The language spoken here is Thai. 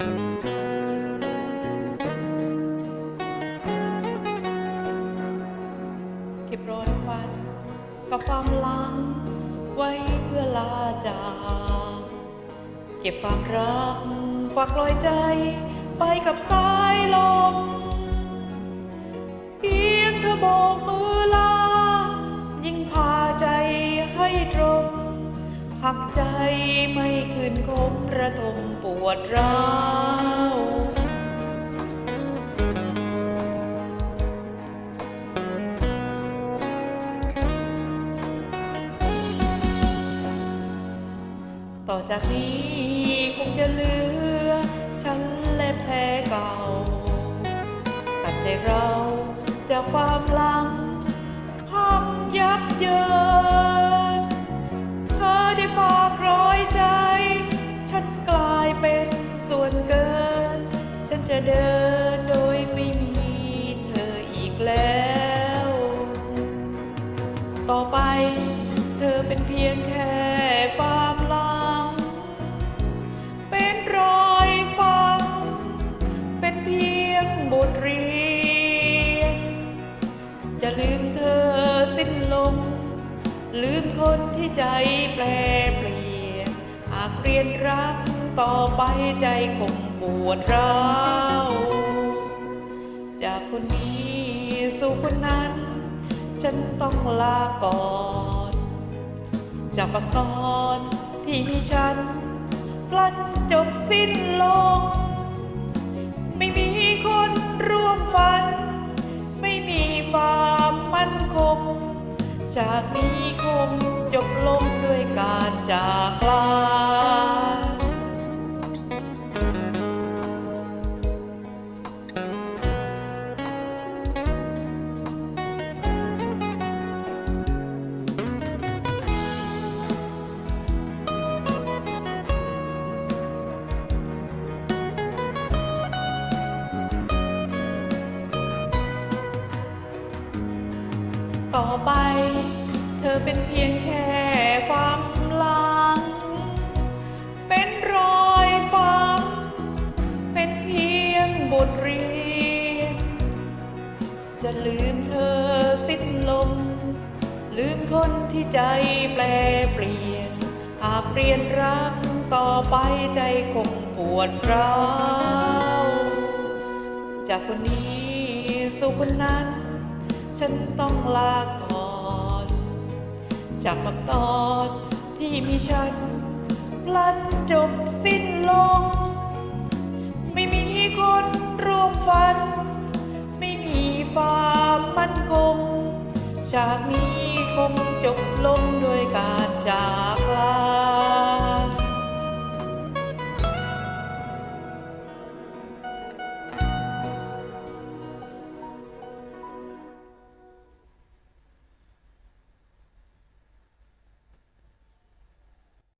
เก็บรอยฟันกับความหลัง ไว้เพื่อลาจากเก็บความรักฝากลอยใจ ไปกับสายลมเพียงเธอโบกมือลา ยิ่งพาใจให้ตรงหักใจไม่คืนคมระทม วดร้าวต่อจากนี้คงจะเหลือ ฉันและแผลเก่าตัดใจเราจากความหลังห้ำยับเยิน จะเดินโดยไม่มีเธออีกแล้ว ต่อไปเธอเป็นเพียงแค่ความหลัง เป็นรอยฟัง เป็นเพียงบทเรียน จะลืมเธอสิ้นลมลืมคนที่ใจแปรเปลี่ยน หากเรียนรัก ต่อไปใจคงปวดร้าวจากคนนี้สู่คนนั้น ฉันต้องลาก่อน จากบังตอนที่มีฉันกลั้นจบสิ้นลง ไม่มีคนร่วมฝัน ไม่มีความมั่นคงจากนี้คงจบลงด้วยการจากลา ต่อไป เธอเป็นเพียงแค่ความหลัง เป็นรอยฟัง เป็นเพียงบทเรียน จะลืมเธอสิ้นลม ลืมคนที่ใจแปรเปลี่ยน หากเปลี่ยนรักต่อไปใจคงปวดร้าวจากคนนี้สู่คนนั้น ฉันต้องลาก่อน จากบักตอนที่มีฉันพลันจบสิ้นลง ไม่มีคนร่วมฝัน ไม่มีความมั่นคง จากนี้คงจบลงด้วยการจาก